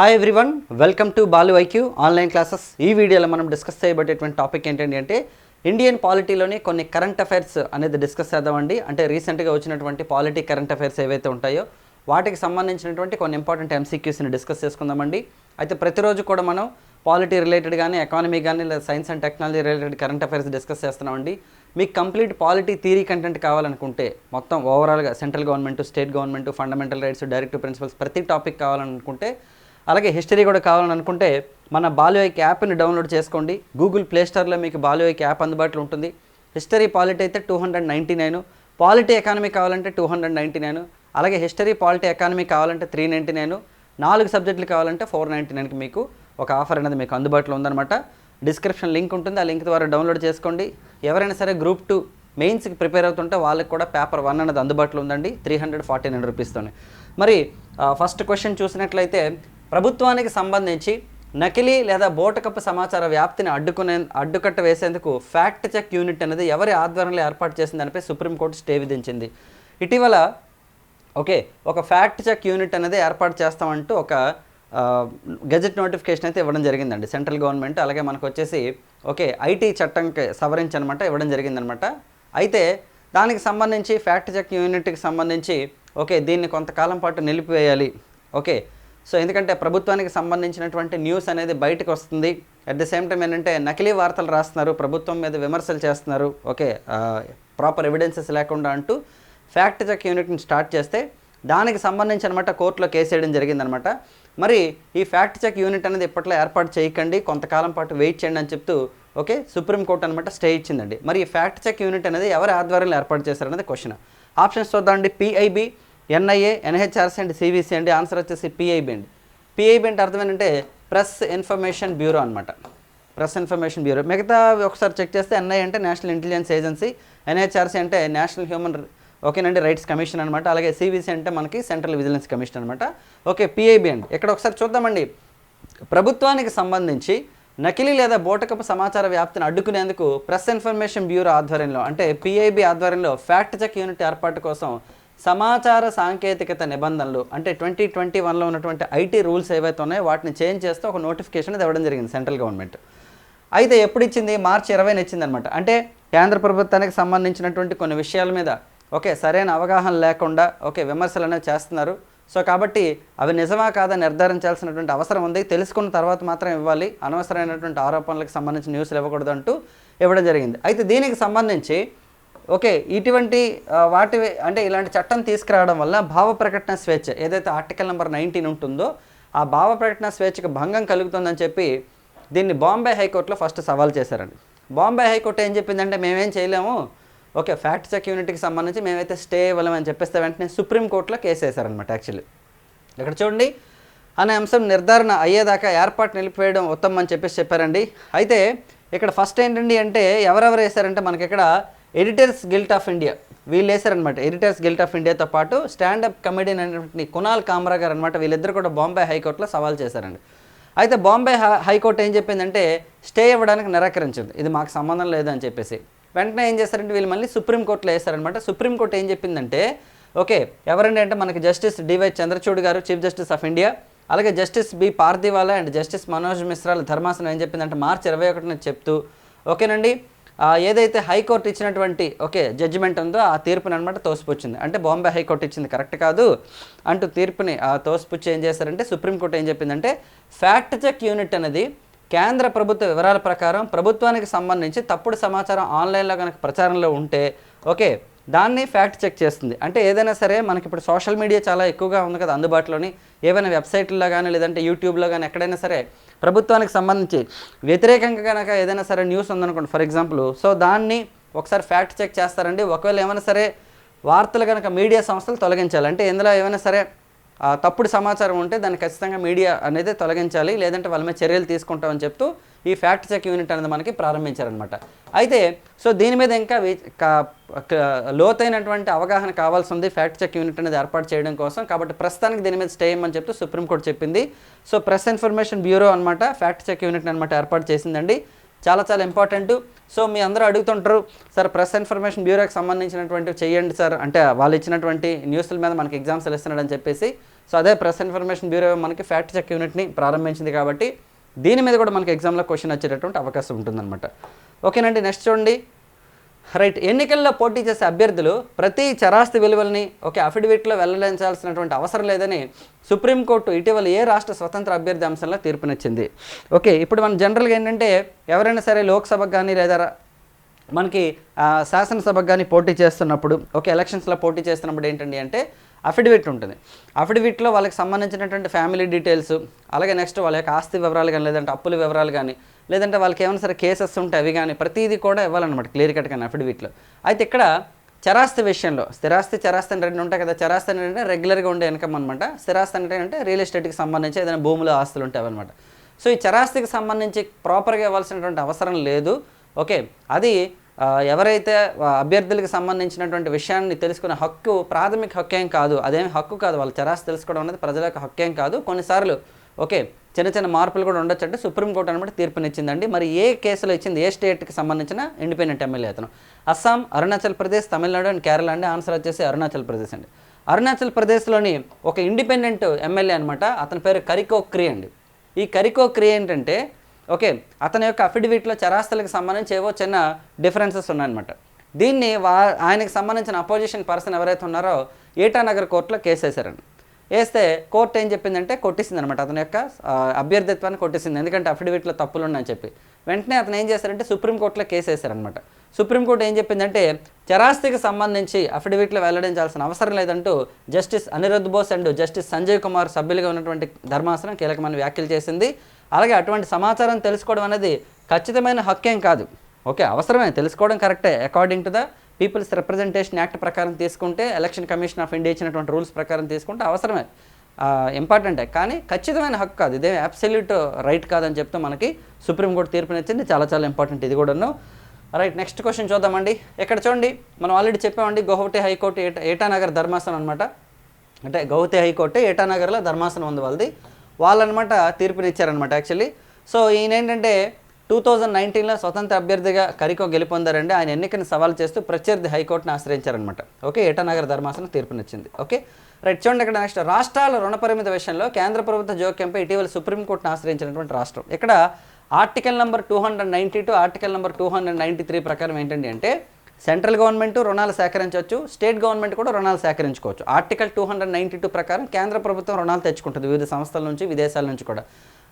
Hi everyone welcome to Balu IQ online classes ఈ వీడియోలో మనం డిస్కస్ చేయబడేటువంటి టాపిక్ ఏంటండి అంటే ఇండియన్ పాలిటీలోని కొన్ని కరెంట్ అఫైర్స్ అనేది డిస్కస్ చేద్దామండి. అంటే రీసెంట్గా వచ్చినటువంటి పాలిటీ కరెంట్ అఫైర్స్ ఏవైతే ఉంటాయో వాటికి సంబంధించినటువంటి కొన్ని ఇంపార్టెంట్ ఎంసీక్యూస్ని డిస్కస్ చేసుకుందామండి. అయితే ప్రతిరోజు కూడా మనం పాలిటీ రిలేటెడ్ కానీ ఎకానమీ కానీ లేదా science and technology related current affairs discuss చేస్తున్నామండి. మీకు కంప్లీట్ పాలిటీ థీరీ కంటెంట్ కావాలనుకుంటే మొత్తం ఓవరాల్గా central government state government fundamental rights direct principles ప్రతి టాపిక్ కావాలనుకుంటే అలాగే హిస్టరీ కూడా కావాలని అనుకుంటే మన బాలుఐక్ యాప్ని డౌన్లోడ్ చేసుకోండి. గూగుల్ ప్లేస్టోర్లో మీకు బాలుఐక్ యాప్ అందుబాటులో ఉంటుంది. హిస్టరీ పాలిటీ అయితే two hundred ninety nine polity economy కావాలంటే టూ హండ్రెడ్ నైంటీ నైన్ అలాగే హిస్టరీ పాలిటీ ఎకానమీ కావాలంటే త్రీ నైంటీ నైన్ నాలుగు సబ్జెక్టులు కావాలంటే ఫోర్ నైంటీ నైన్కి మీకు ఒక ఆఫర్ అనేది మీకు అందుబాటులో ఉందన్నమాట. డిస్క్రిప్షన్ లింక్ ఉంటుంది. ఆ లింక్ ద్వారా డౌన్లోడ్ చేసుకోండి. ఎవరైనా సరే గ్రూప్ టూ మెయిన్స్కి ప్రిపేర్ అవుతుంటే వాళ్ళకి కూడా పేపర్ వన్ అనేది అందుబాటులో ఉందండి. త్రీ హండ్రెడ్ ఫార్టీ నైన్ రూపీస్తోనే. మరి ఫస్ట్ క్వశ్చన్ చూసినట్లయితే ప్రభుత్వానికి సంబంధించి నకిలీ లేదా బోటకప్పు సమాచార వ్యాప్తిని అడ్డుకునే అడ్డుకట్ట వేసేందుకు ఫ్యాక్ట్ చెక్ యూనిట్ అనేది ఎవరి ఆధ్వర్యంలో ఏర్పాటు చేసిన దానిపై సుప్రీంకోర్టు స్టే విధించింది. ఇటీవల ఓకే ఒక ఫ్యాక్ట్ చెక్ యూనిట్ అనేది ఏర్పాటు చేస్తామంటూ ఒక గెజెట్ నోటిఫికేషన్ అయితే ఇవ్వడం జరిగిందండి. సెంట్రల్ గవర్నమెంట్ అలాగే మనకు వచ్చేసి ఓకే ఐటీ చట్టంకి సవరించి అనమాట ఇవ్వడం జరిగిందనమాట. అయితే దానికి సంబంధించి ఫ్యాక్ట్ చెక్ యూనిట్కి సంబంధించి ఓకే దీన్ని కొంతకాలం పాటు నిలిపివేయాలి. ఓకే సో ఎందుకంటే ప్రభుత్వానికి సంబంధించినటువంటి న్యూస్ అనేది బయటకు వస్తుంది. అట్ ద సేమ్ టైం ఏంటంటే నకిలీ వార్తలు రాస్తున్నారు. ప్రభుత్వం మీద విమర్శలు చేస్తున్నారు. ఓకే ప్రాపర్ ఎవిడెన్సెస్ లేకుండా అంటూ ఫ్యాక్ట్ చెక్ యూనిట్ని స్టార్ట్ చేస్తే దానికి సంబంధించి అనమాట కోర్టులో కేసు వేయడం జరిగిందనమాట మరి ఈ ఫ్యాక్ట్ చెక్ యూనిట్ అనేది ఇప్పట్లో ఏర్పాటు చేయకండి. కొంతకాలం పాటు వెయిట్ చేయండి అని చెప్తూ ఓకే సుప్రీంకోర్టు అనమాట స్టే ఇచ్చిందండి. మరి ఈ ఫ్యాక్ట్ చెక్ యూనిట్ అనేది ఎవరి ఆధ్వర్యంలో ఏర్పాటు చేశారనేది క్వశ్చన్ ఆప్షన్స్ చూద్దామండి. PIB NIA NHRC and CVC అండి. ఆన్సర్ వచ్చేసి పిఐబి అండి పిఐబి అంటే అర్థం ఏంటంటే ప్రెస్ ఇన్ఫర్మేషన్ బ్యూరో అనమాట ప్రెస్ ఇన్ఫర్మేషన్ బ్యూరో. మిగతా ఒకసారి చెక్ చేస్తే ఎన్ఐ అంటే నేషనల్ ఇంటెలిజెన్స్ ఏజెన్సీ ఎన్హెచ్ఆర్సీ అంటే నేషనల్ హ్యూమన్ ఓకేనండి రైట్స్ కమిషన్ అనమాట అలాగే సివిసి అంటే మనకి సెంట్రల్ విజిలెన్స్ కమిషన్ అనమాట ఓకే పిఐబి అండి ఇక్కడ ఒకసారి చూద్దామండి. ప్రభుత్వానికి సంబంధించి నకిలీ లేదా బోటకపు సమాచార వ్యాప్తిని అడ్డుకునేందుకు ప్రెస్ ఇన్ఫర్మేషన్ బ్యూరో ఆధ్వర్యంలో అంటే పిఐబి ఆధ్వర్యంలో ఫ్యాక్ట్ చెక్ యూనిట్ ఏర్పాటు కోసం సమాచార సాంకేతికత నిబంధనలు అంటే ట్వంటీ ట్వంటీ వన్లో ఉన్నటువంటి ఐటీ రూల్స్ ఏవైతే ఉన్నాయో వాటిని చేంజ్ చేస్తే ఒక నోటిఫికేషన్ అది ఇవ్వడం జరిగింది సెంట్రల్ గవర్నమెంట్. అయితే ఎప్పుడు ఇచ్చింది? మార్చి ఇరవైన ఇచ్చిందనమాట. అంటే కేంద్ర ప్రభుత్వానికి సంబంధించినటువంటి కొన్ని విషయాల మీద ఓకే సరైన అవగాహన లేకుండా ఓకే విమర్శలు అనేవి చేస్తున్నారు. సో కాబట్టి అవి నిజమా కాదా నిర్ధారించాల్సినటువంటి అవసరం ఉంది. తెలుసుకున్న తర్వాత మాత్రం ఇవ్వాలి. అనవసరమైనటువంటి ఆరోపణలకు సంబంధించిన న్యూస్లు ఇవ్వకూడదు అంటూ ఇవ్వడం జరిగింది. అయితే దీనికి సంబంధించి ఓకే ఇటువంటి వాటి అంటే ఇలాంటి చట్టం తీసుకురావడం వల్ల భావ ప్రకటన స్వేచ్ఛ ఏదైతే ఆర్టికల్ నెంబర్ నైన్టీన్ ఉంటుందో ఆ భావ ప్రకటన స్వేచ్ఛకు భంగం కలుగుతుందని చెప్పి దీన్ని బాంబే హైకోర్టులో ఫస్ట్ సవాల్ చేశారండి. బాంబే హైకోర్టు ఏం చెప్పిందంటే మేమేం చేయలేము. ఓకే ఫ్యాక్ట్ చెక్ యూనిట్కి సంబంధించి మేమైతే స్టే ఇవ్వలేమని చెప్పేస్తే వెంటనే సుప్రీంకోర్టులో కేసు వేశారనమాట యాక్చువల్లీ. ఇక్కడ చూడండి అనే అంశం నిర్ధారణ అయ్యేదాకా ఏర్పాటు నిలిపివేయడం ఉత్తమం అని చెప్పేసి చెప్పారండి. అయితే ఇక్కడ ఫస్ట్ ఏంటండి అంటే ఎవరెవరు వేశారంటే మనకి ఇక్కడ ఎడిటర్స్ గిల్ట్ ఆఫ్ ఇండియా. వీళ్ళు వేశారనమాట ఎడిటర్స్ గిల్ట్ ఆఫ్ ఇండియాతో పాటు స్టాండప్ కమెడియన్ అనేటువంటి కునాల్ కామ్రా గారు అనమాట వీళ్ళిద్దరు కూడా బాంబే హైకోర్టులో సవాల్ చేశారండి అయితే బాంబే హై- హైకోర్టు ఏం చెప్పిందంటే స్టే ఇవ్వడానికి నిరాకరించింది ఇది మాకు సంబంధం లేదు అని చెప్పేసి. వెంటనే ఏం చేస్తారంటే వీళ్ళు మళ్ళీ సుప్రీంకోర్టులో వేశారనమాట సుప్రీంకోర్టు ఏం చెప్పిందంటే ఓకే ఎవరండి అంటే మనకి జస్టిస్ డివై చంద్రచూడ్ గారు చీఫ్ జస్టిస్ ఆఫ్ ఇండియా. అలాగే justice B Pardiwala and justice Manoj మిశ్రాల ధర్మాసనం ఏం చెప్పిందంటే మార్చి ఇరవై ఒకటిన చెప్తూ ఓకేనండి. ఏదైతే హైకోర్టు ఇచ్చినటువంటి ఓకే జడ్జిమెంట్ ఉందో ఆ తీర్పుని అనమాట తోసిపుచ్చింది. అంటే బాంబే హైకోర్టు ఇచ్చింది కరెక్ట్ కాదు. అంటూ తీర్పుని ఆ తోసిపుచ్చి ఏం చేశారంటే సుప్రీంకోర్టు ఏం చెప్పిందంటే ఫ్యాక్ట్ చెక్ యూనిట్ అనేది కేంద్ర ప్రభుత్వ వివరాల ప్రకారం ప్రభుత్వానికి సంబంధించి తప్పుడు సమాచారం ఆన్లైన్లో కనుక ప్రచారంలో ఉంటే ఓకే దాన్ని ఫ్యాక్ట్ చెక్ చేస్తుంది. అంటే ఏదైనా సరే మనకి ఇప్పుడు సోషల్ మీడియా చాలా ఎక్కువగా ఉంది కదా అందుబాటులోని. ఏవైనా వెబ్సైట్లో కానీ లేదంటే యూట్యూబ్లో కానీ ఎక్కడైనా సరే ప్రభుత్వానికి సంబంధించి వ్యతిరేకంగా కనుక ఏదైనా సరే న్యూస్ ఉందనుకోండి ఫర్ ఎగ్జాంపుల్ సో దాన్ని ఒకసారి ఫ్యాక్ట్ చెక్ చేస్తారండి. ఒకవేళ ఏమైనా సరే వార్తలు కనుక మీడియా సంస్థలు తొలగించాలి. అంటే ఇందులో ఏమైనా సరే తప్పుడు సమాచారం ఉంటే దాన్ని ఖచ్చితంగా మీడియా అనేది తొలగించాలి. లేదంటే వాళ్ళ మీద చర్యలు తీసుకుంటామని చెప్తూ ఈ ఫ్యాక్ట్ చెక్ యూనిట్ అనేది మనకి ప్రారంభించారనమాట అయితే సో దీని మీద ఇంకా లోతైనటువంటి అవగాహన కావాల్సి ఉంది. ఫ్యాక్ట్ చెక్ యూనిట్ అనేది ఏర్పాటు చేయడం కోసం. కాబట్టి ప్రస్తుతానికి దీని మీద స్టే చేయమని చెప్తూ సుప్రీంకోర్టు చెప్పింది. సో ప్రెస్ ఇన్ఫర్మేషన్ బ్యూరో అనమాట ఫ్యాక్ట్ చెక్ యూనిట్ అనమాట ఏర్పాటు చేసిందండి. చాలా చాలా ఇంపార్టెంట్ సో మీ అందరూ అడుగుతుంటారు సార్ ప్రెస్ ఇన్ఫర్మేషన్ బ్యూరోకి సంబంధించినటువంటి చేయండి సార్. అంటే వాళ్ళు ఇచ్చినటువంటి న్యూస్ల మీద మనకి ఎగ్జామ్స్ ఇస్తున్నాడని చెప్పేసి. సో అదే ప్రెస్ ఇన్ఫర్మేషన్ బ్యూరో మనకి ఫ్యాక్ట్ చెక్ యూనిట్ని ప్రారంభించింది కాబట్టి దీని మీద కూడా మనకి ఎగ్జామ్లో క్వశ్చన్ వచ్చేటటువంటి అవకాశం ఉంటుందన్నమాట. ఓకేనండి నెక్స్ట్ చూడండి. రైట్ ఎన్నికల్లో పోటీ చేసే అభ్యర్థులు ప్రతి చరాస్తి విలువల్ని ఒక అఫిడవిట్లో వెల్లడించాల్సినటువంటి అవసరం లేదని సుప్రీంకోర్టు ఇటీవల ఏ రాష్ట్ర స్వతంత్ర అభ్యర్థి అంశంలో తీర్పునిచ్చింది. ఓకే ఇప్పుడు మనం జనరల్గా ఏంటంటే ఎవరైనా సరే లోక్సభకు కానీ లేదా మనకి శాసనసభకు కానీ పోటీ చేస్తున్నప్పుడు ఓకే ఎలక్షన్స్లో పోటీ చేస్తున్నప్పుడు ఏంటండి అంటే అఫిడవిట్ ఉంటుంది. అఫిడవిట్లో వాళ్ళకి సంబంధించినటువంటి ఫ్యామిలీ డీటెయిల్స్ అలాగే నెక్స్ట్ వాళ్ళ యొక్క ఆస్తి వివరాలు కానీ లేదంటే అప్పుల వివరాలు కానీ లేదంటే వాళ్ళకి ఏమైనా సరే కేసెస్ ఉంటే అవి కానీ ప్రతిదీ కూడా ఇవ్వాలన్నమాట క్లియర్ కట్ కానీ అఫిడవిట్లో అయితే ఇక్కడ చరాస్తి విషయంలో స్థిరాస్తి చరాస్తి అని రెండు ఉంటాయి కదా చరాస్తి అంటే రెగ్యులర్గా ఉండే ఇన్కమ్ అనమాట స్థిరాస్తి అంటే అంటే రియల్ ఎస్టేట్కి సంబంధించి ఏదైనా భూములు ఆస్తులు ఉంటాయి అనమాట సో ఈ చరాస్తికి సంబంధించి ప్రాపర్గా ఇవ్వాల్సినటువంటి అవసరం లేదు. ఓకే అది ఎవరైతే అభ్యర్థులకు సంబంధించినటువంటి విషయాన్ని తెలుసుకునే హక్కు ప్రాథమిక హక్కేం కాదు అదేమి హక్కు కాదు వాళ్ళ చరాస్తి తెలుసుకోవడం అనేది ప్రజల యొక్క హక్కేం కాదు. కొన్నిసార్లు ఓకే చిన్న చిన్న మార్పులు కూడా ఉండొచ్చు అంటే సుప్రీంకోర్టు అనమాట తీర్పునిచ్చిందండి. మరి ఏ కేసులో ఇచ్చింది ఏ స్టేట్కి సంబంధించిన ఇండిపెండెంట్ ఎమ్మెల్యే అతను? అస్సాం అరుణాచల్ ప్రదేశ్ తమిళనాడు అండ్ కేరళ అండి. ఆన్సర్ వచ్చేసి అరుణాచల్ ప్రదేశ్ అండి. అరుణాచల్ ప్రదేశ్లోని ఒక ఇండిపెండెంట్ ఎమ్మెల్యే అనమాట అతని పేరు కరికో క్రియ అండి. ఈ కరికో క్రియ ఏంటంటే ఓకే అతని యొక్క అఫిడవిట్లో చరాస్తులకు సంబంధించి ఏవో చిన్న డిఫరెన్సెస్ ఉన్నాయన్నమాట. దీన్ని వా ఆయనకు సంబంధించిన అపోజిషన్ పర్సన్ ఎవరైతే ఉన్నారో ఏటానగర్ కోర్టులో కేసు వేశారండి. వేస్తే కోర్టు ఏం చెప్పిందంటే కొట్టేసింది అనమాట అతని యొక్క అభ్యర్థిత్వాన్ని కొట్టేసింది. ఎందుకంటే అఫిడవిట్లో తప్పులు ఉన్నాయని చెప్పి. వెంటనే అతను ఏం చేశారంటే సుప్రీంకోర్టులో కేసు వేశారనమాట సుప్రీంకోర్టు ఏం చెప్పిందంటే చరాస్తికి సంబంధించి అఫిడవిట్లో వెల్లడించాల్సిన అవసరం లేదంటూ justice Aniruddha Bose and justice Sanjay Kumar సభ్యులుగా ఉన్నటువంటి ధర్మాసనం కీలకమైన వ్యాఖ్యలు చేసింది. అలాగే అటువంటి సమాచారం తెలుసుకోవడం అనేది ఖచ్చితమైన హక్కేం కాదు. ఓకే అవసరమే. తెలుసుకోవడం కరెక్టే. According to the people's representation act ప్రకారం తీసుకుంటే ఎలక్షన్ కమిషన్ ఆఫ్ ఇండియా ఇచ్చినటువంటి రూల్స్ ప్రకారం తీసుకుంటే అవసరమే. ఇంపార్టెంటే కానీ ఖచ్చితమైన హక్కు కాదు. ఇదే అబ్సల్యూట్ రైట్ కాదని చెప్తూ మనకి సుప్రీంకోర్టు తీర్పునిచ్చింది చాలా చాలా ఇంపార్టెంట్ ఇది కూడాను. రైట్ నెక్స్ట్ క్వశ్చన్ చూద్దామండి. ఇక్కడ చూడండి. మనం ఆల్రెడీ చెప్పామండి గౌహటి హైకోర్టు ఏటా ఏటానగర్ ధర్మాసనం అనమాట అంటే గౌహతి హైకోర్టు ఏటానగర్లో ధర్మాసనం ఉంది వాళ్ళది. వాళ్ళనమాట తీర్పునిచ్చారనమాట యాక్చువల్లీ సో ఈయన ఏంటంటే టూ థౌజండ్ నైన్టీన్లో స్వతంత్ర అభ్యర్థిగా కరికో గెలుపొందారండి. ఆయన ఎన్నికను సవాల్ చేస్తూ ప్రత్యర్థి హైకోర్టును ఆశ్రయించారనమాట. ఓకే ఏటానగర్ ధర్మాసనం తీర్పునిచ్చింది. ఓకే రైట్ చూడండి ఇక్కడ నెక్స్ట్ రాష్ట్రాల రుణపరిమిత విషయంలో కేంద్ర ప్రభుత్వ జోక్యంపై ఇటీవల సుప్రీంకోర్టును ఆశ్రయించినటువంటి రాష్ట్రం. ఇక్కడ article number two hundred ninety two article number two hundred ninety three ప్రకారం ఏంటండి అంటే సెంట్రల్ గవర్నమెంట్ రుణాలు సేకరించవచ్చు స్టేట్ గవర్నమెంట్ కూడా రుణాలు సేకరించుకోవచ్చు. Article two hundred ninety two ప్రకారం కేంద్ర ప్రభుత్వం రుణాలు తెచ్చుకుంటుంది వివిధ సంస్థల నుంచి విదేశాల నుంచి కూడా.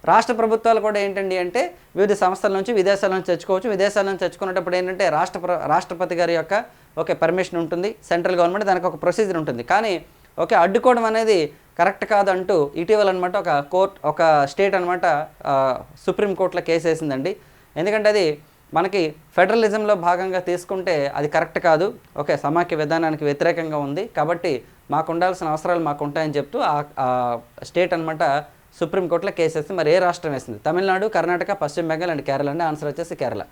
రాష్ట్ర ప్రభుత్వాలు కూడా ఏంటండి అంటే వివిధ సంస్థల నుంచి విదేశాల నుంచి తెచ్చుకోవచ్చు. విదేశాల నుంచి తెచ్చుకునేటప్పుడు ఏంటంటే రాష్ట్ర ప్ర- రాష్ట్రపతి గారి యొక్క ఓకే పర్మిషన్ ఉంటుంది సెంట్రల్ గవర్నమెంట్ దానికి ఒక ప్రొసీజర్ ఉంటుంది. కానీ ఓకే అడ్డుకోవడం అనేది కరెక్ట్ కాదంటూ ఇటీవల అనమాట ఒక కోర్ట్ ఒక స్టేట్ అనమాట సుప్రీం కోర్టులో కేసు వేసిందండి. ఎందుకంటే అది మనకి ఫెడరలిజంలో భాగంగా తీసుకుంటే అది కరెక్ట్ కాదు. ఓకే సమాఖ్య విధానానికి వ్యతిరేకంగా ఉంది. కాబట్టి మాకు ఉండాల్సిన అవసరాలు మాకు ఉంటాయని చెప్తూ ఆ- స్టేట్ అనమాట సుప్రీంకోర్టులో కేసు వేస్తే మరి ఏ రాష్ట్రం వేసింది? తమిళనాడు కర్ణాటక పశ్చిమ బెంగాల్ అండ్ కేరళ అండి ఆన్సర్ వచ్చేసి కేరళ.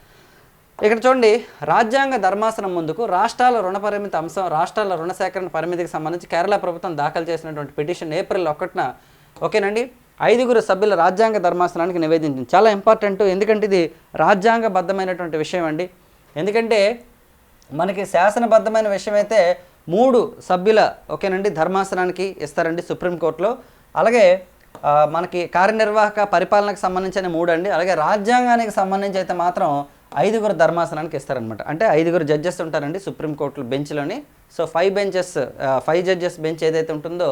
ఇక్కడ చూడండి రాజ్యాంగ ధర్మాసనం ముందుకు రాష్ట్రాల రుణ పరిమిత అంశం రాష్ట్రాల రుణ సేకరణ పరిమితికి సంబంధించి కేరళ ప్రభుత్వం దాఖలు చేసినటువంటి పిటిషన్ ఏప్రిల్ ఒకటిన ఓకేనండి? ఐదుగురు సభ్యుల రాజ్యాంగ ధర్మాసనానికి నివేదించింది. చాలా ఇంపార్టెంట్ ఎందుకంటే ఇది రాజ్యాంగబద్ధమైనటువంటి విషయం అండి. ఎందుకంటే మనకి శాసనబద్ధమైన విషయం అయితే మూడు సభ్యుల ఓకేనండి ధర్మాసనానికి ఇస్తారండి సుప్రీంకోర్టులో. అలాగే మనకి కార్యనిర్వాహక పరిపాలనకు సంబంధించిన మూడు అండి అలాగే రాజ్యాంగానికి సంబంధించి అయితే మాత్రం ఐదుగురు ధర్మాసనానికి ఇస్తారనమాట అంటే ఐదుగురు జడ్జెస్ ఉంటారండి supreme court బెంచ్లోని. So five benches five judges bench ఏదైతే ఉంటుందో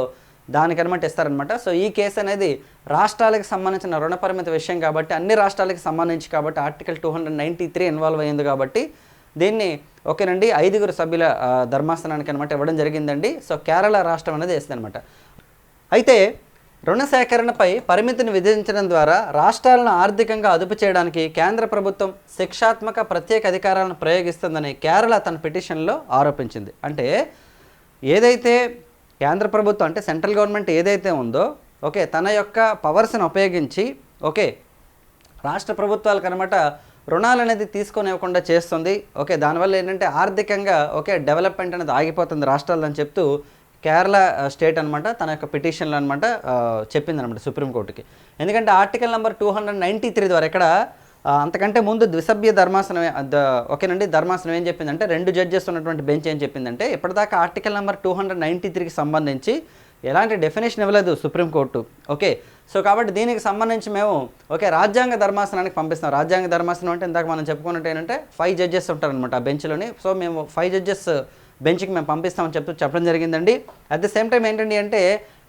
దానికనమాట ఇస్తారనమాట సో ఈ కేసు అనేది రాష్ట్రాలకు సంబంధించిన రుణ పరిమిత విషయం కాబట్టి అన్ని రాష్ట్రాలకు సంబంధించి కాబట్టి article two hundred ninety three involve అయ్యింది కాబట్టి దీన్ని ఓకేనండి ఐదుగురు సభ్యుల ధర్మాస్థానానికి ధర్మాసనానికి అనమాట ఇవ్వడం జరిగిందండి. సో కేరళ రాష్ట్రం అనేది వేస్తుంది అనమాట అయితే రుణ సేకరణపై పరిమితిని విధించడం ద్వారా రాష్ట్రాలను ఆర్థికంగా అదుపు చేయడానికి కేంద్ర ప్రభుత్వం శిక్షాత్మక ప్రత్యేక అధికారాలను ప్రయోగిస్తుందని కేరళ తన పిటిషన్లో ఆరోపించింది. అంటే ఏదైతే కేంద్ర ప్రభుత్వం అంటే సెంట్రల్ గవర్నమెంట్ ఏదైతే ఉందో ఓకే తన యొక్క పవర్స్ని ఉపయోగించి ఓకే రాష్ట్ర ప్రభుత్వాలకు అనమాట రుణాలు అనేది తీసుకొని ఇవ్వకుండా చేస్తుంది. ఓకే దానివల్ల ఏంటంటే ఆర్థికంగా ఓకే డెవలప్మెంట్ అనేది ఆగిపోతుంది రాష్ట్రాలు అని చెప్తూ కేరళ స్టేట్ అనమాట తన యొక్క పిటిషన్లు అనమాట చెప్పింది అనమాట సుప్రీంకోర్టుకి ఎందుకంటే article number two hundred ninety three ద్వారా ఇక్కడ అంతకంటే ముందు ద్విసభ్య ధర్మాసనం ఓకేనండి ధర్మాసనం ఏం చెప్పిందంటే రెండు జడ్జెస్ ఉన్నటువంటి బెంచ్ ఏం చెప్పిందంటే ఇప్పటిదాకా article number two hundred ninety త్రీకి సంబంధించి ఎలాంటి డెఫినేషన్ ఇవ్వలేదు సుప్రీంకోర్టు ఓకే? సో కాబట్టి దీనికి సంబంధించి మేము ఓకే రాజ్యాంగ ధర్మాసనానికి పంపిస్తాం రాజ్యాంగ ధర్మాసనం అంటే ఇందాక మనం చెప్పుకున్నట్టు ఏంటంటే ఫైవ్ జడ్జెస్ ఉంటారనమాట ఆ బెంచ్లోని. సో మేము ఫైవ్ జడ్జెస్ బెంచ్కి మేము పంపిస్తామని చెప్తూ చెప్పడం జరిగిందండి. అట్ ద సేమ్ టైం ఏంటండి అంటే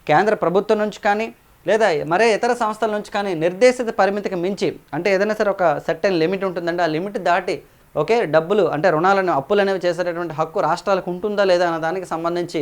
కేంద్ర ప్రభుత్వం నుంచి కానీ లేదా మరే ఇతర సంస్థల నుంచి కానీ నిర్దేశిత పరిమితికి మించి అంటే ఏదైనా సరే ఒక సర్టెన్ లిమిట్ ఉంటుందండి ఆ లిమిట్ దాటి ఓకే డబ్బులు అంటే రుణాలను అప్పులు అనేవి చేసేటటువంటి హక్కు రాష్ట్రాలకు ఉంటుందా లేదా అన్న దానికి సంబంధించి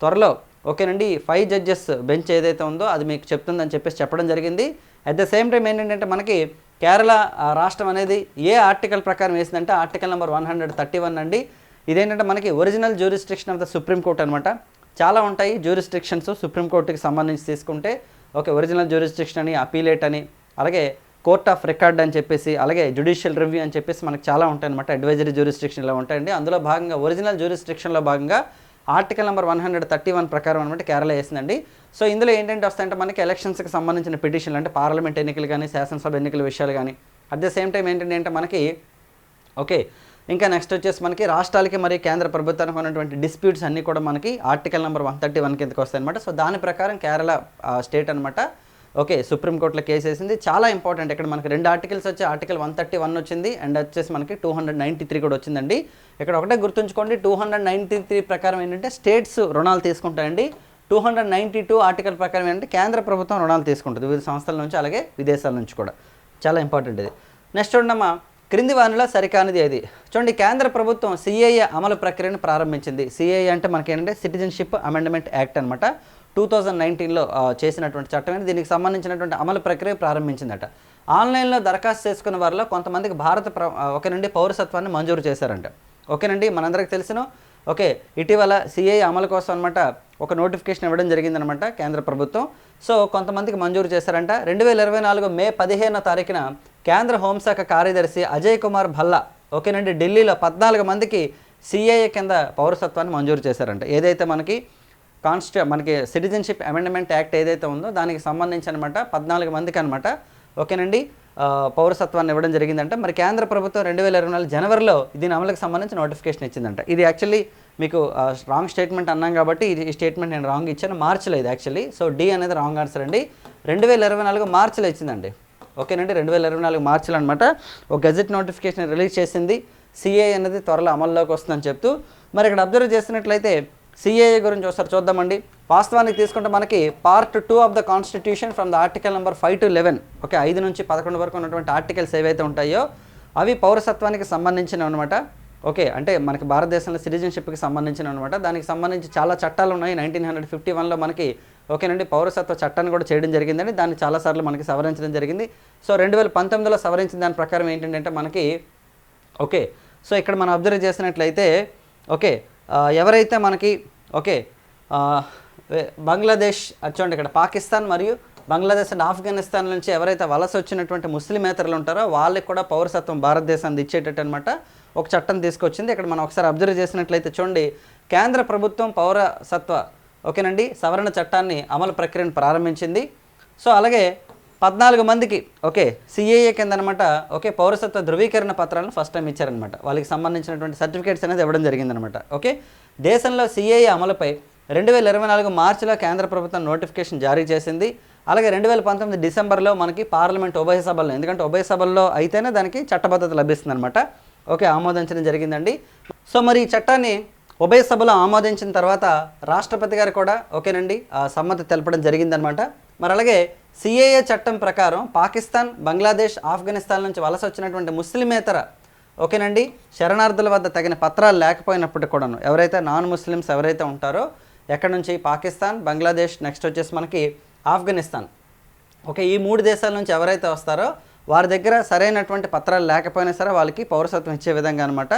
త్వరలో ఓకేనండి ఫైవ్ జడ్జెస్ బెంచ్ ఏదైతే ఉందో అది మీకు చెప్తుందని చెప్పేసి చెప్పడం జరిగింది. అట్ ద సేమ్ టైం ఏంటంటే మనకి కేరళ రాష్ట్రం అనేది ఏ ఆర్టికల్ ప్రకారం వేసిందంటే article number one hundred thirty one అండి. ఇదేంటంటే మనకి original jurisdiction of the supreme court అనమాట చాలా ఉంటాయి జ్యూరిస్ట్రిక్షన్స్ సుప్రీంకోర్టుకి సంబంధించి తీసుకుంటే. ఓకే ఒరిజినల్ జ్యూరిస్ట్రిక్షన్ అని అపీలేట్ అని అలాగే కోర్ట్ ఆఫ్ రికార్డ్ అని చెప్పేసి అలాగే జుడిషియల్ రివ్యూ అని చెప్పేసి మనకు చాలా ఉంటాయన్నమాట. అడ్వైజరీ జ్యూరిస్ట్రిక్షన్ ఇలా ఉంటాయండి. అందులో భాగంగా ఒరిజినల్ జ్యూరిస్ట్రిక్షన్లో భాగంగా article number one hundred thirty one ప్రకారం అనమాట కేరళ వేసిందండి. సో ఇందులో ఏంటంటే వస్తాయంటే మనకి ఎలక్షన్స్కి సంబంధించిన పిటిషన్లు అంటే పార్లమెంట్ ఎన్నికలు కానీ శాసనసభ ఎన్నికల విషయాలు కానీ అట్ ద సేమ్ టైం ఏంటంటే మనకి ఓకే ఇంకా నెక్స్ట్ వచ్చేసి మనకి రాష్ట్రాలకి మరియు కేంద్ర ప్రభుత్వానికి ఉన్నటువంటి డిస్ప్యూట్స్ అన్నీ కూడా మనకి article number one thirty one కిందకి వస్తాయి అనమాట సో దాని ప్రకారం కేరళ స్టేట్ అనమాట ఓకే సుప్రీంకోర్టులో కేసు వేసింది. చాలా ఇంపార్టెంట్ ఇక్కడ మనకి రెండు ఆర్టికల్స్ వచ్చి ఆర్టికల్ వన్ థర్టీ వన్ వచ్చింది. అండ్ వచ్చేసి మనకి టూ హండ్రెడ్ నైంటీ త్రీ కూడా వచ్చిందండి. ఇక్కడ ఒకటే గుర్తుంచుకోండి. టూ హండ్రెడ్ నైంటీ త్రీ ప్రకారం ఏంటంటే స్టేట్స్ రుణాలు తీసుకుంటాయండి. Two hundred ninety two article ప్రకారం ఏంటంటే కేంద్ర ప్రభుత్వం రుణాలు తీసుకుంటుంది. వివిధ సంస్థల నుంచి అలాగే విదేశాల నుంచి కూడా. చాలా ఇంపార్టెంట్ ఇది. నెక్స్ట్ చూడమ్మా క్రింది వానిలో సరికానిది అది. చూడండి కేంద్ర ప్రభుత్వం సిఏఏ అమలు ప్రక్రియను ప్రారంభించింది. సిఏఏ అంటే మనకేంటంటే సిటిజన్షిప్ అమెండ్మెంట్ యాక్ట్ అనమాట టూ థౌజండ్ నైన్టీన్లో చేసినటువంటి చట్టం దీనికి సంబంధించినటువంటి అమలు ప్రక్రియ ప్రారంభించిందట. ఆన్లైన్లో దరఖాస్తు చేసుకున్న వారిలో కొంతమందికి భారత ప్ర ఒక నుండి పౌరసత్వాన్ని మంజూరు చేశారంట. ఓకేనండి మనందరికి తెలిసిన ఓకే ఇటీవల సిఐ అమలు కోసం అనమాట ఒక నోటిఫికేషన్ ఇవ్వడం జరిగిందనమాట కేంద్ర ప్రభుత్వం. సో కొంతమందికి మంజూరు చేశారంట. రెండు వేల ఇరవై నాలుగు మే పదిహేనో తారీఖున కేంద్ర హోంశాఖ కార్యదర్శి అజయ్ కుమార్ భల్లా ఓకేనండి ఢిల్లీలో పద్నాలుగు మందికి సిఐఏ కింద పౌరసత్వాన్ని మంజూరు చేశారంట. ఏదైతే మనకి కాన్స్టి మనకి సిటిజన్షిప్ అమెండ్మెంట్ యాక్ట్ ఏదైతే ఉందో దానికి సంబంధించి అనమాట పద్నాలుగు మందికి అనమాట ఓకేనండి పౌరసత్వాన్ని ఇవ్వడం జరిగిందంట. మరి కేంద్ర ప్రభుత్వం రెండు వేల ఇరవై నాలుగు జనవరిలో దీని అమలుకి సంబంధించి నోటిఫికేషన్ ఇచ్చిందంట. ఇది యాక్చువల్లీ మీకు రాంగ్ స్టేట్మెంట్ అన్నాం కాబట్టి ఇది ఈ స్టేట్మెంట్ నేను రాంగ్ ఇచ్చాను. మార్చిలో ఇది యాక్చువల్లీ. సో డి అనేది రాంగ్ ఆన్సర్ అండి. రెండు వేల ఇరవై నాలుగు మార్చిలో ఇచ్చిందండి. ఓకేనండి రెండు వేల ఇరవై నాలుగు మార్చిలో అనమాట ఒక గెజెట్ నోటిఫికేషన్ రిలీజ్ చేసింది. సిఏ అనేది త్వరలో అమల్లోకి వస్తుందని చెప్తూ మరి ఇక్కడ అబ్జర్వ్ చేసినట్లయితే సిఏఏ గురించి ఒకసారి చూద్దామండి. వాస్తవానికి తీసుకుంటే మనకి part two of the constitution from the article number five to eleven okay ఐదు నుంచి పదకొండు వరకు ఉన్నటువంటి ఆర్టికల్స్ ఏవైతే ఉంటాయో అవి పౌరసత్వానికి సంబంధించినవి అనమాట ఓకే అంటే మనకి భారతదేశంలో సిటిజన్షిప్కి సంబంధించిన అనమాట దానికి సంబంధించి చాలా చట్టాలు ఉన్నాయి. నైన్టీన్ హండ్రెడ్ ఫిఫ్టీ వన్లో మనకి ఓకేనండి పౌరసత్వ చట్టాన్ని కూడా చేయడం జరిగిందండి. దాన్ని చాలాసార్లు మనకి సవరించడం జరిగింది. సో రెండు వేల పంతొమ్మిదిలో సవరించిన దాని ప్రకారం ఏంటంటే మనకి ఓకే సో ఇక్కడ మనం అబ్జర్వ్ చేసినట్లయితే ఓకే ఎవరైతే మనకి ఓకే బంగ్లాదేశ్ చూడండి ఇక్కడ పాకిస్తాన్ మరియు బంగ్లాదేశ్ అండ్ ఆఫ్ఘనిస్తాన్ నుంచి ఎవరైతే వలస వచ్చినటువంటి ముస్లిమేతరులు ఉంటారో వాళ్ళకి కూడా పౌరసత్వం భారతదేశాన్ని ఇచ్చేటట్టు అనమాట ఒక చట్టం తీసుకొచ్చింది. ఇక్కడ మనం ఒకసారి అబ్జర్వ్ చేసినట్లయితే చూడండి కేంద్ర ప్రభుత్వం పౌరసత్వ ఓకేనండి? సవరణ చట్టాన్ని అమలు ప్రక్రియను ప్రారంభించింది. సో అలాగే పద్నాలుగు మందికి ఓకే సిఏఏ కింద అనమాట ఓకే పౌరసత్వ ధృవీకరణ పత్రాలను ఫస్ట్ టైం ఇచ్చారనమాట. వాళ్ళకి సంబంధించినటువంటి సర్టిఫికేట్స్ అనేది ఇవ్వడం జరిగిందనమాట. ఓకే? దేశంలో సిఏఏ అమలుపై రెండు వేల ఇరవై నాలుగు మార్చిలో కేంద్ర ప్రభుత్వం నోటిఫికేషన్ జారీ చేసింది. అలాగే రెండు వేల పంతొమ్మిది డిసెంబర్లో మనకి పార్లమెంట్ ఉభయ సభల్లో ఎందుకంటే ఉభయ సభల్లో అయితేనే దానికి చట్టబద్ధత లభిస్తుంది అనమాట ఓకే ఆమోదించడం జరిగిందండి. సో మరి ఈ చట్టాన్ని ఉభయ సభలో ఆమోదించిన తర్వాత రాష్ట్రపతి గారు కూడా ఓకేనండి ఆ సమ్మతి తెలపడం జరిగిందనమాట మరి అలాగే సిఏఏ చట్టం ప్రకారం పాకిస్తాన్ బంగ్లాదేశ్ ఆఫ్ఘనిస్తాన్ నుంచి వలస వచ్చినటువంటి ముస్లిమేతర ఓకేనండి శరణార్థుల వద్ద తగిన పత్రాలు లేకపోయినప్పటికీ కూడాను ఎవరైతే నాన్ ముస్లిమ్స్ ఎవరైతే ఉంటారో ఎక్కడి నుంచి? పాకిస్తాన్ బంగ్లాదేశ్ నెక్స్ట్ వచ్చేసి మనకి ఆఫ్ఘనిస్తాన్. ఓకే ఈ మూడు దేశాల నుంచి ఎవరైతే వస్తారో వారి దగ్గర సరైనటువంటి పత్రాలు లేకపోయినా సరే వాళ్ళకి పౌరసత్వం ఇచ్చే విధంగా అనమాట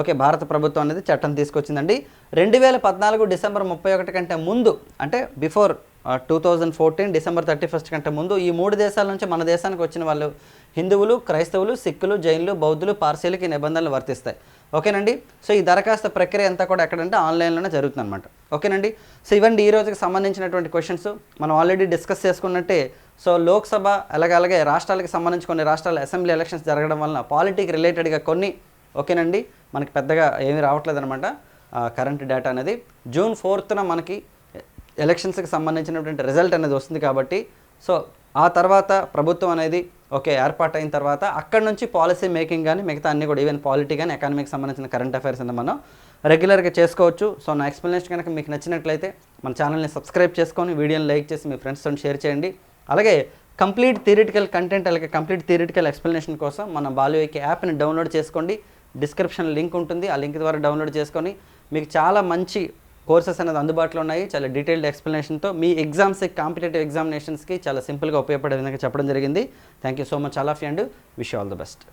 ఓకే భారత ప్రభుత్వం అనేది చట్టం తీసుకొచ్చిందండి. రెండు వేల పద్నాలుగు డిసెంబర్ ముప్పై ఒకటి కంటే ముందు అంటే before two thousand fourteen December thirty first కంటే ముందు ఈ మూడు దేశాల నుంచి మన దేశానికి వచ్చిన వాళ్ళు హిందువులు క్రైస్తవులు సిక్కులు జైన్లు బౌద్ధులు పార్సీలకి ఈ నిబంధనలు వర్తిస్తాయి. ఓకేనండి? సో ఈ దరఖాస్తు ప్రక్రియ అంతా కూడా ఎక్కడంటే ఆన్లైన్లోనే జరుగుతుంది అనమాట ఓకేనండి? సో ఇవ్వండి ఈ రోజుకి సంబంధించినటువంటి క్వశ్చన్స్ మనం ఆల్రెడీ డిస్కస్ చేసుకున్నట్టే సో లోక్సభ అలాగే అలాగే రాష్ట్రాలకు సంబంధించి కొన్ని రాష్ట్రాల అసెంబ్లీ ఎలక్షన్స్ జరగడం వలన పాలిటిక్ రిలేటెడ్గా కొన్ని ఓకేనండి? మనకి పెద్దగా ఏమీ రావట్లేదు అనమాట కరెంట్ డేటా అనేది జూన్ ఫోర్త్న మనకి ఎలక్షన్స్కి సంబంధించినటువంటి రిజల్ట్ అనేది వస్తుంది కాబట్టి సో ఆ తర్వాత ప్రభుత్వం అనేది ఓకే ఏర్పాటు అయిన తర్వాత అక్కడ నుంచి పాలసీ మేకింగ్ కానీ మిగతా అన్ని కూడా ఈవెన్ పాలిటీ కానీ ఎకానమీకి సంబంధించిన కరెంట్ అఫైర్స్ అనేది మనం రెగ్యులర్గా చేసుకోవచ్చు. సో నా ఎక్స్ప్లెనేషన్ కనుక మీకు నచ్చినట్లయితే మన ఛానల్ని సబ్స్క్రైబ్ చేసుకొని వీడియోని లైక్ చేసి మీ ఫ్రెండ్స్తో షేర్ చేయండి. అలాగే కంప్లీట్ థియరిటికల్ కంటెంట్ అలాగే కంప్లీట్ థియరిటికల్ ఎక్స్ప్లెనేషన్ కోసం మన బాలువేకి యాప్ని డౌన్లోడ్ చేసుకోండి. డిస్క్రిప్షన్ లింక్ ఉంటుంది. ఆ లింక్ ద్వారా డౌన్లోడ్ చేసుకొని మీకు చాలా మంచి కోర్సెస్ అనేది అందుబాటులో ఉన్నాయి. చాలా డీటెయిల్డ్ ఎక్స్ప్లెనేషన్తో మీ ఎగ్జామ్స్కి కాంపిటేటివ్ ఎగ్జామినేషన్స్కి చాలా సింపుల్గా ఉపయోగపడే విధంగా చెప్పడం జరిగింది. Thank you so much all of and wish all the best.